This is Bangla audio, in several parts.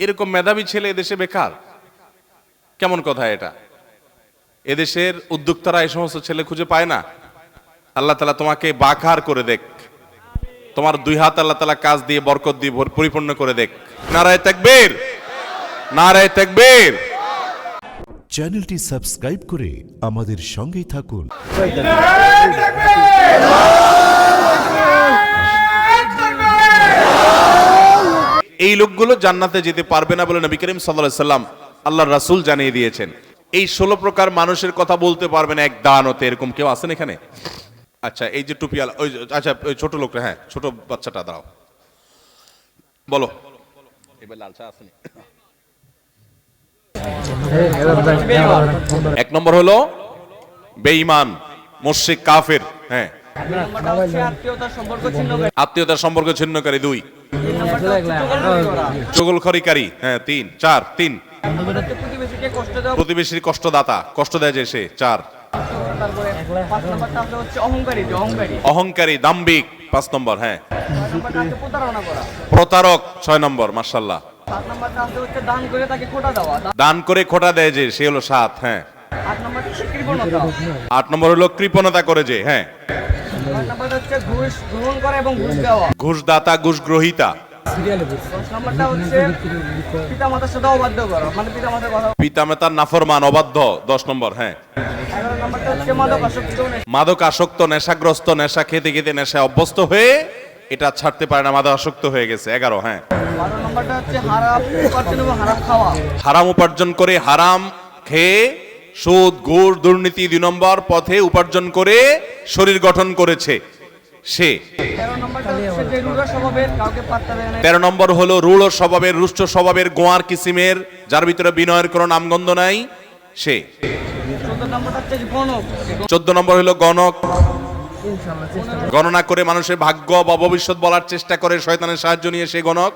এরকম মেধাবী ছেলে এদেশে বেকার? কেমন কথা এটা? এদেশের উদ্যোক্তারা এই সমস্ত ছেলে খুঁজে পায় না? আল্লাহ তালা তোমাকে বাকার করে দেখ। তোমার দুই হাত আল্লাহ তালা কাজ দিয়ে বরকত দিয়ে ভর- পরিপূর্ণ করে দেখ। নারায় তাকবীর! নারায় তাকবীর! চ্যানেলটি সাবস্ক্রাইব করে আমাদের সঙ্গেই থাকুন। লোকগুলো জান্নাতে যেতে পারবে না বলে নবী করিম সাল্লাল্লাহু সাল্লাম আল্লাহর রাসূল জানিয়ে দিয়েছেন। এই ষোলো প্রকার মানুষের কথা বলতে পারবে না এক দানতে। এরকম কেউ আছেন এখানে? আচ্ছা এই যে টুপিয়ালা ওই আচ্ছা ওই ছোট লোকটা হ্যাঁ ছোট বাচ্চাটা দাঁড়াও। বলো। এবার লাল আসেনি এক নম্বর হলো বেঈমান মুশরিক কাফের হ্যাঁ। আত্মীয়তার সম্পর্ক ছিন্নকারী দুই। চগলখড়িকারী হ্যাঁ তিন, চার, তিন। প্রতিবেশীর কষ্টদাতা, কষ্ট দেয় যে সে, চার। অহংকারী দাম্বিক পাঁচ নম্বর হ্যাঁ। প্রতারক, ছয় নম্বর মার্শাল্লাহ দান করে খোটা দেয় যে, সে হলো সাত হ্যাঁ। আট নম্বর হলো কৃপণতা করে যে হ্যাঁ। ঘুষ ঘুষদাতা ঘুষ গ্রহিতা মানে পিতামাতার নাফরমান অবাধ্য দশ নম্বর হ্যাঁ। এগারো নাম্বারটা হচ্ছে মাদক আসক্ত নেশাগ্রস্ত নেশা খেতে খেতে নেশায় অভ্যস্ত হয়ে এটা ছাড়তে পারে না মাদক আসক্ত হয়ে গেছে এগারো হ্যাঁ। বারো নাম্বারটা হচ্ছে হারাম উপার্জন এবং হারাম খাওয়া। হারাম উপার্জন করে হারাম খেয়ে সুদ ঘুষ দুর্নীতি দুই নম্বর পথে উপার্জন করে শরীর গঠন করেছে। সে। তেরো নম্বর হলো রূঢ় স্বভাবের রুষ্ট স্বভাবের গোয়ার কিসিমের যার ভিতরে বিনয়ের কোনো নামগন্ধ নাই সে। চোদ্দ নম্বর হলো গণক। গণনা করে মানুষের ভাগ্য বা ভবিষ্যৎ বলার চেষ্টা করে শয়তানের সাহায্য নিয়ে সে গণক।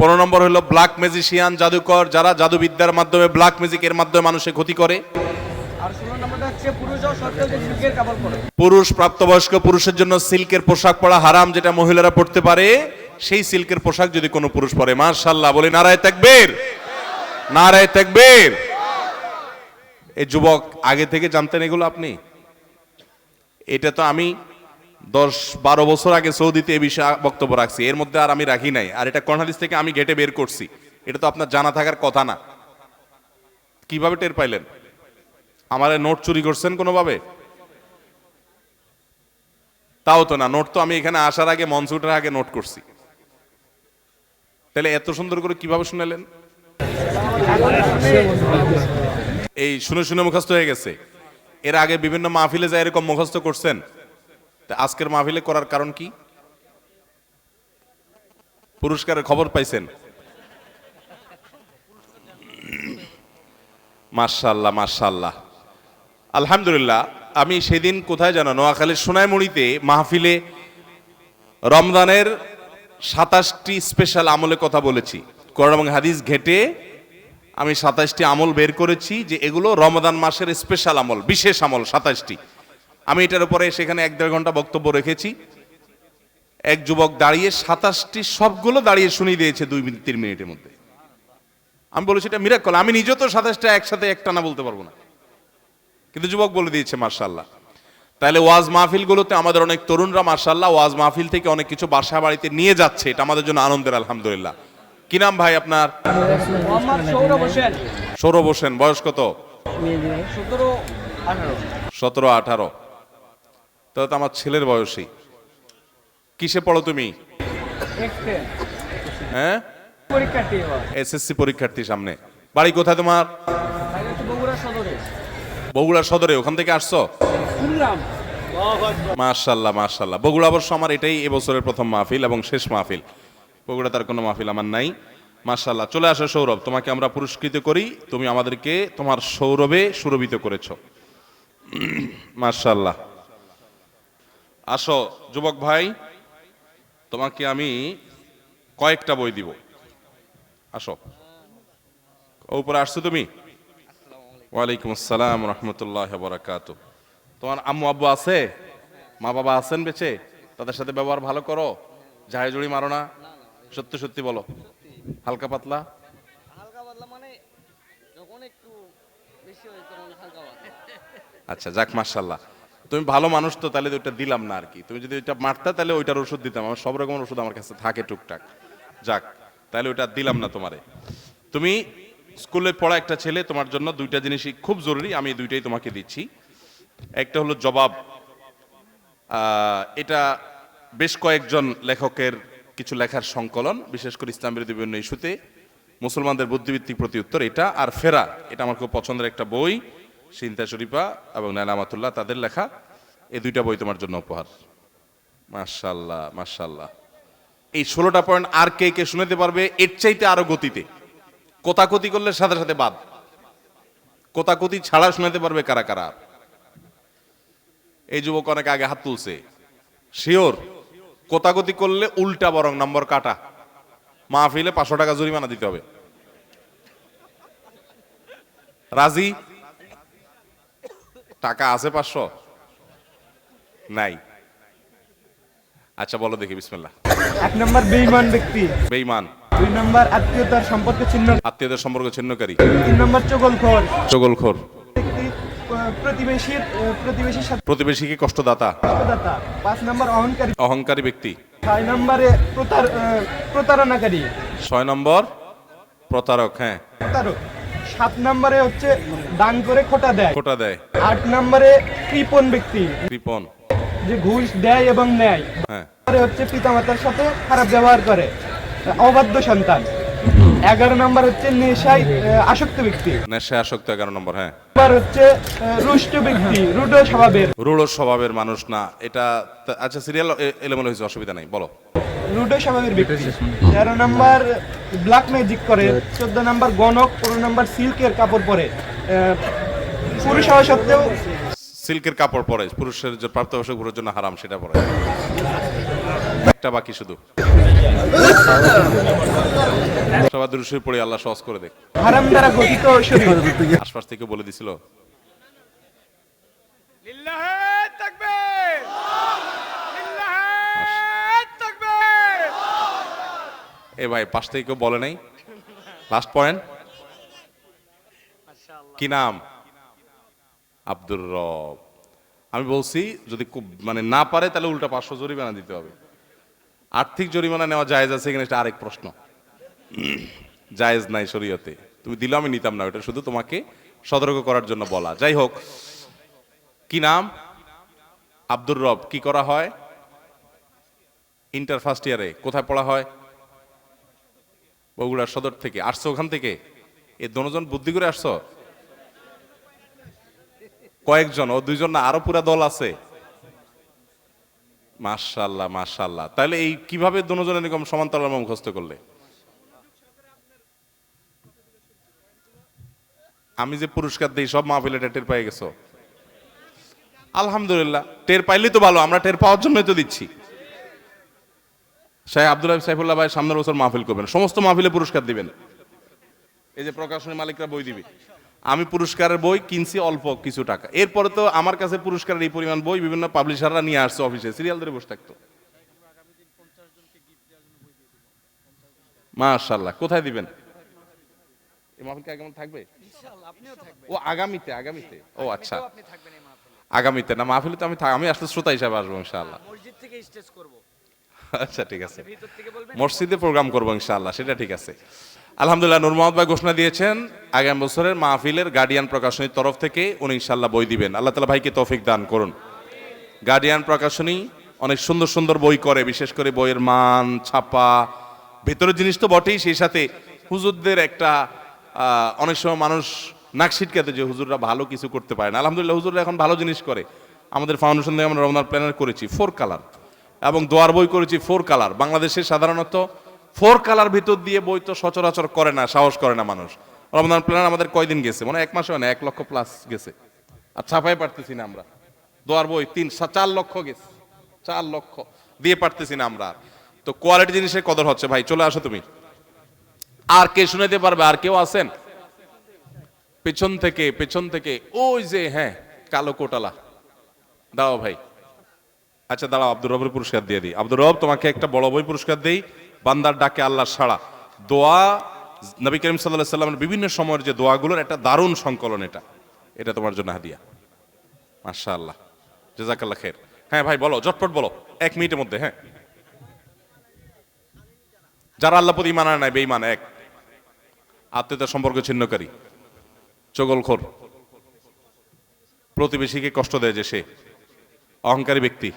পনেরো নম্বর হলো ব্ল্যাক ম্যাজিশিয়ান জাদুকর যারা জাদুবিদ্যার মাধ্যমে ব্ল্যাক ম্যাজিকের মাধ্যমে মানুষের ক্ষতি করে। পুরুষ প্রাপ্তবয়স্ক পুরুষের জন্য সিল্কের পোশাক পরা হারাম যেটা মহিলারা পড়তে পারে, সেই সিল্কের পোশাক যদি কোনো পুরুষ পরে। মার্শাল্লাহ বলে নারায় তাকবীর। নারায় তাকবীর। এই যুবক, আগে থেকে জানতেন এগুলো আপনি? এটা তো আমি দশ বারো বছর আগে সৌদিতে এ বিষয়ে বক্তব্য রাখছি। এর মধ্যে আর আমি রাখি নাই। আর এটা কর্নালিস থেকে আমি গেটে বের করছি? এটা তো আপনার জানা থাকার কথা না। কীভাবে টের পাইলেন? আমার নোট চুরি করছেন কোনোভাবে? তাও তো না, নোট তো আমি এখানে আসার আগে ওঠার আগে নোট করছি। তাহলে এত সুন্দর করে কীভাবে শুনালেন? এই শুনে শুনে মুখস্থ হয়ে গেছে। এর আগে বিভিন্ন মাহফিলে যায় এরকম মুখস্থ করছেন, তা আজকের মাহফিলে করার কারণ কি? পুরস্কারের খবর পাইছেন? মার্শাল্লাহ মার্শাল্লাহ আলহামদুলিল্লাহ, আমি সেদিন কোথায় জানো, নোয়াখালীর সোনাইমুড়িতে মাহফিলে রমজানের সাতাশটি স্পেশাল আমলে কথা বলেছি। কোরআন এবং হাদিস ঘেটে আমি সাতাশটি আমল বের করেছি যে এগুলো রমদান মাসের স্পেশাল আমল, বিশেষ আমল সাতাশটি। আমি এটার উপরে সেখানে এক দেড় ঘণ্টা বক্তব্য রেখেছি। এক যুবক দাঁড়িয়ে সাতাশটি সবগুলো দাঁড়িয়ে শুনিয়ে দিয়েছে দুই তিন মিনিটের মধ্যে। আমি বলেছি এটা মিরাক্কল আমি নিজেও তো সাতাশটা একসাথে একটা না বলতে পারব না। কিন্তু যুবক বলে দিয়েছে মার্শাল্লাহ তাহলে ওয়াজ মাহফিলগুলোতে আমাদের অনেক তরুণরা মার্শাল্লাহ ওয়াজ মাহফিল থেকে অনেক কিছু বাসা বাড়িতে নিয়ে যাচ্ছে। এটা আমাদের জন্য আনন্দের আলহামদুলিল্লাহ। কি নাম ভাই আপনার? সৌরভ হোসেন। বয়স কত? সতেরো আঠারো। তাহলে তো আমার ছেলের বয়সী। কিসে পড়ো তুমি? হ্যাঁ? এসএসসি পরীক্ষার্থী সামনে। বাড়ি কোথায় তোমার? বগুড়া সদরে ওখান থেকে আসছো? মাশাল্লাহ মাশাল্লাহ। বগুড়া অবশ্য আমার এটাই এবছরের প্রথম মাহফিল এবং শেষ মাহফিল। বগুড়া তার কোনো মাহফিল আমার নাই। মাশাল্লাহ চলে আসো সৌরভ তোমাকে আমরা পুরস্কৃত করি। তুমি আমাদেরকে তোমার সৌরভে সুরভিত করেছ। মাশাল্লাহ। আসো যুবক ভাই তোমাকে আমি কয়েকটা বই দিব। আসো। উপরে আসছো তুমি? ওয়ালাইকুম আসসালাম রহমতুল্লাহ বরাকাত। তোমার আম্মু আব্বু আছে? মা বাবা আছেন বেঁচে? তাদের সাথে ব্যবহার ভালো করো। ঝাড়ি জুড়ি মারো না। সত্যি সত্যি বলো। হালকা পাতলা? মানে হালকা পাতলা। আচ্ছা যাক মার্শাল্লাহ তুমি ভালো মানুষ তো তাহলে ওইটা দিলাম না আর কি। তুমি যদি ওইটা মারতা তাহলে ওইটার ওষুধ দিতাম। আমার সব রকমের ওষুধ আমার কাছে থাকে টুকটাক। যাক তাহলে ওইটা দিলাম না তোমারে। তুমি স্কুলে পড়া একটা ছেলে তোমার জন্য দুইটা জিনিসই খুব জরুরি, আমি দুইটাই তোমাকে দিচ্ছি। একটা হলো জবাব। এটা বেশ কয়েকজন লেখকের কিছু লেখার সংকলন, বিশেষ করে ইসলাম বিরোধী বিভিন্ন ইস্যুতে। মুসলমানদের বুদ্ধিভিত্তিক প্রতি উত্তর এটা, আর ফেরা, এটা আমার খুব পছন্দের একটা বই সিনতা শরীফা এবং নালামাতুল্লাহ তাদের লেখা। এই দুইটা বই তোমার জন্য উপহার। মাশাল্লাহ মাশাল্লাহ এই ষোলোটা পয়েন্ট আর কে কে শুনেতে পারবে, এর চাইতে আরও গতিতে। কোতাকতি করলে সাথে সাথে বাদ। কোতাকতি ছাড়া শোনাতে পারবে কারা কারা। এই যুবক অনেক আগে হাত তুলছে। শিওর কোতাগতি করলে উল্টা বরং নম্বর কাটা। মাহফিলে পাঁচশো টাকা জরিমানা দিতে হবে। রাজি? টাকা আছে পাঁচশো? নাই। আচ্ছা বলো দেখি বিসমিল্লাহ। এক নম্বর বেঈমান ব্যক্তি। বেইমান দুই নম্বর আত্মীয়তার সম্পর্ক ছিন্ন আত্মীয়দের সম্পর্ক ছিন্নকারী। তিন নম্বর চগলখোর। চগলখোর। প্রতিবেশীর প্রতিবেশীর সাথে প্রতিবেশীকে কষ্টদাতা? দাতা পাঁচ নম্বর অহংকারী। অহংকারী ব্যক্তি। ছয় নম্বরে প্রতার প্রতারণাকারী। ছয় নম্বর প্রতারক হ্যাঁ। প্রতারক। সাত নম্বরে হচ্ছে দান করে খোটা দেয়। খোটা দেয়। আট নম্বরে কৃপণ ব্যক্তি। কৃপন যে ঘুষ দেয় এবং নেয়। হ্যাঁ। হচ্ছে পিতামাতার সাথে খারাপ ব্যবহার করে। অবাধ্য সন্তান। এগারো নম্বর হচ্ছে নেশায় আসক্ত ব্যক্তি। নেশায় আসক্ত এগারো নম্বর হ্যাঁ। নম্বর হচ্ছে রুষ্ট ব্যক্তি রুড স্বভাবের। রূঢ় স্বভাবের মানুষ না এটা আচ্ছা সিরিয়াল এলোমেলো হয়েছে অসুবিধা নাই বলো। রুড স্বভাবের ব্যক্তি। তেরো নম্বর ব্ল্যাক ম্যাজিক করে চোদ্দ নম্বর গণক পনেরো নম্বর সিল্কের কাপড় পরে। পুরুষ হওয়া সত্ত্বেও সিল্কের কাপড় পরে পুরুষের যে প্রাপ্তবয়স্ক পুরুষের জন্য হারাম সেটা পরে। একটা বাকি শুধু। সবার দুরুশে পড়ে আল্লাহ সহজ করে দেখ। হারাম দ্বারা গঠিত আশপাশ থেকে বলে দিছিল। এ ভাই পাশ থেকে কেউ বলে নাই? Last point. কি নাম? আব্দুর রব। আমি বলছি যদি খুব মানে না পারে তাহলে উল্টা পাঁচশো জরিমানা দিতে হবে। আর্থিক জরিমানা নেওয়া জায়েজ আছে এখানে এটা আরেক প্রশ্ন। জায়েজ নাই শরীয়তে। তুমি দিলে আমি নিতাম না ওটা শুধু তোমাকে সতর্ক করার জন্য বলা। যাই হোক, কি নাম? আব্দুর রব, কি করা হয়? ইন্টার ফার্স্ট ইয়ারে কোথায় পড়া হয়? বগুড়ার সদর থেকে। আসছো ওখান থেকে? এ দনোজন বুদ্ধি করে আসছো? কয়েকজন, ও দুইজন না, আরও পুরা দল আছে। মাশাল্লাহ মাশাল্লাহ তাহলে এই কীভাবে দনোজন এরকম সমান্তরাল মুখস্থ করলে? আমি যে পুরস্কার দিই, সব মাহফিলে এটা টের পেয়ে গেছো? আলহামদুলিল্লাহ, টের পাইলে তো ভালো, আমরা টের পাওয়ার জন্যই তো দিচ্ছি। শাহ আব্দুল্লাহ সাইফুল্লাহ ভাই সামনের বছর মাহফিল করবেন, সমস্ত মাহফিলে পুরস্কার দিবেন। এই যে প্রকাশনী মালিকরা বই দিবে। আমি পুরস্কারের বই কিনছি অল্প কিছু টাকা। এরপরে তো আমার কাছে পুরস্কারের এই পরিমাণ বই বিভিন্ন পাবলিশাররা নিয়ে আসছে অফিসে সিরিয়াল ধরে বসে থাকতো। মাশাল্লাহ কোথায় দিবেন? থাকবে? ও আগামীতে আগামীতে। ও আচ্ছা। আগামীতে না মাহফিলে তো আমি থাক- আমি আসলে শ্রোতা হিসাবে আসব ইনশাআল্লাহ। মসজিদ থেকে স্টেজ করব। আচ্ছা ঠিক আছে। মসজিদে প্রোগ্রাম করব ইনশাআল্লাহ সেটা ঠিক আছে। আলহামদুলিল্লাহ, নূর মোহাম্মদ ভাই ঘোষণা দিয়েছেন, আগামী বছরের মাহফিলের গার্ডিয়ান প্রকাশনীর তরফ থেকে উনি ইনশাআল্লাহ বই দিবেন। আল্লাহ তালা ভাইকে তৌফিক দান করুন। গার্ডিয়ান প্রকাশনী অনেক সুন্দর সুন্দর বই করে, বিশেষ করে বইয়ের মান, ছাপা, ভেতরের জিনিস তো বটেই, সেই সাথে হুজুরদের একটা অনেক সময় মানুষ নাক ছিটকাতে যে হুজুররা ভালো কিছু করতে পারে না। আলহামদুলিল্লাহ, হুজুররা এখন ভালো জিনিস করে। আমাদের ফাউন্ডেশন থেকে আমরা রমনার প্ল্যানার করেছি ফোর কালার এবং দোয়ার বই করেছি ফোর কালার বাংলাদেশে সাধারণত ফোর কালার ভিতর দিয়ে বই তো সচরাচর করে না, সাহস করে না মানুষ। রমজান প্ল্যান আমাদের কয়দিন গেছে? মানে এক মাসে না, এক লক্ষ প্লাস গেছে। আর ছাপাই পারতেছি না আমরা। দোয়ার বই তিন চার লক্ষ গেছে। চার লক্ষ। দিয়ে পারতেছি না আমরা তো কোয়ালিটি জিনিসের কদর হচ্ছে। ভাই, চলে আসো তুমি। আর কে শুনাইতে পারবে? আর কেউ আছেন? পেছন থেকে পেছন থেকে। ওই যে হ্যাঁ কালো কোটালা। দাও ভাই। আচ্ছা দাঁড়াও, আব্দুর রবের পুরস্কার দিয়ে দিই। আব্দুর রব, তোমাকে একটা বড় বই পুরস্কার দেই। বান্দার ডাকে আল্লাহ সাড়া। দোয়া, নবী করিম সাল্লাহ সাল্লামের বিভিন্ন সময়ের যে দোয়াগুলোর, একটা দারুণ সংকলন এটা। এটা তোমার জন্য হাদিয়া। মাশা আল্লাহ জেজাকাল্লাহ খের হ্যাঁ ভাই, বলো, ঝটপট বলো। এক মিনিটের মধ্যে হ্যাঁ। যারা আল্লাহ প্রতি মানা নাই বেইমান এক। আত্মীয়তার সম্পর্ক ছিন্নকারী, চগলখোর। প্রতিবেশীকে কষ্ট দেয় যে সে। অহংকারী ব্যক্তি।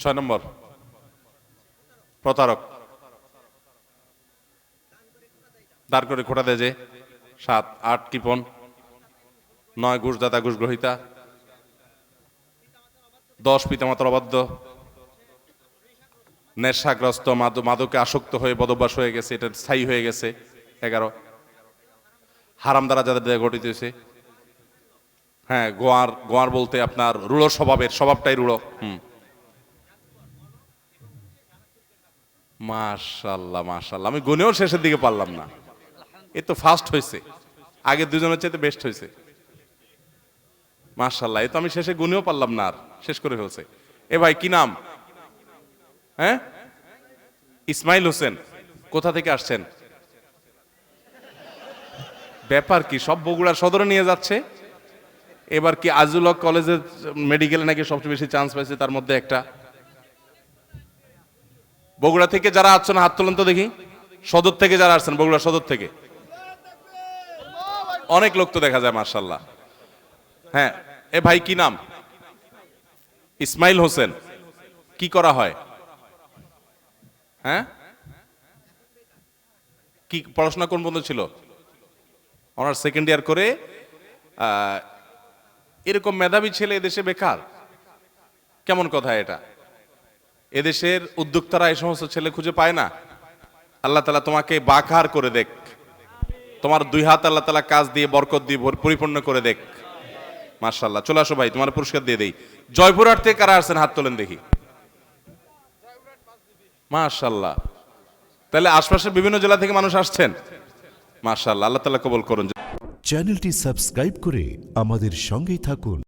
ছয় নম্বর। প্রতারক। দাঁড় করে খোটা দেয় যে। সাত, আট কিপন নয় ঘুষদাতা ঘুষ গ্রহিতা দশ, পিতামাতার অবাধ্য। নেশাগ্রস্ত, মাদক আসক্ত হয়ে বদভ্যাস হয়ে গেছে, এটা স্থায়ী হয়ে গেছে। এগারো। হারাম দ্বারা যাদের দেহে গঠিত হয়েছে। হ্যাঁ গোয়ার গোয়ার বলতে আপনার রুড়ো স্বভাবের, স্বভাবটাই রুড়ো। হুম। মাশাল্লাহ মাশাল্লাহ আমি গুনেও শেষের দিকে পারলাম না। এ তো ফার্স্ট হয়েছে আগে দুজনের চাইতে বেস্ট হয়েছে মাশাল্লাহ এ তো আমি শেষে গুনেও পারলাম না আর। শেষ করে ফেলছে। এ ভাই, কি নাম? হ্যাঁ? ইসমাইল হোসেন, কোথা থেকে আসছেন? ব্যাপার কি, সব বগুড়ার সদরে নিয়ে যাচ্ছে। এবার কি আজুল হক কলেজের মেডিকেলে নাকি সবচেয়ে বেশি চান্স পাইছে, তার মধ্যে একটা। বগুড়া থেকে যারা আসছেন, হাত তোলেন তো দেখি। সদর থেকে যারা আসছেন, বগুড়া সদর থেকে। অনেক লোক তো দেখা যায় মার্শাল্লাহ হ্যাঁ এ ভাই কি নাম? ইসমাইল হোসেন। কি করা হয়? হ্যাঁ? কি পড়াশোনা কোন পর্যন্ত ছিল? অনার্স সেকেন্ড ইয়ার করে এরকম মেধাবী ছেলে এদেশে বেকার? কেমন কথা এটা? এদেশের উদ্যোক্তারা এই সমস্ত ছেলে খুঁজে পায় না। আল্লাহ তালা তোমাকে বাকার করে দেখ। তোমার দুই হাত আল্লাহ তালা কাজ দিয়ে, বরকত দিয়ে পরিপূর্ণ করে দেখ। মার্শাল্লাহ চলে আসো ভাই, তোমার পুরস্কার দিয়ে দেই। জয়পুরহাট থেকে কারা আসছেন? হাত তোলেন দেখি। মার্শাল্লাহ তাহলে আশপাশের বিভিন্ন জেলা থেকে মানুষ আসছেন? মার্শাল্লাহ আল্লাহ তালা কবল করুন। চ্যানেলটি সাবস্ক্রাইব করে আমাদের সঙ্গেই থাকুন।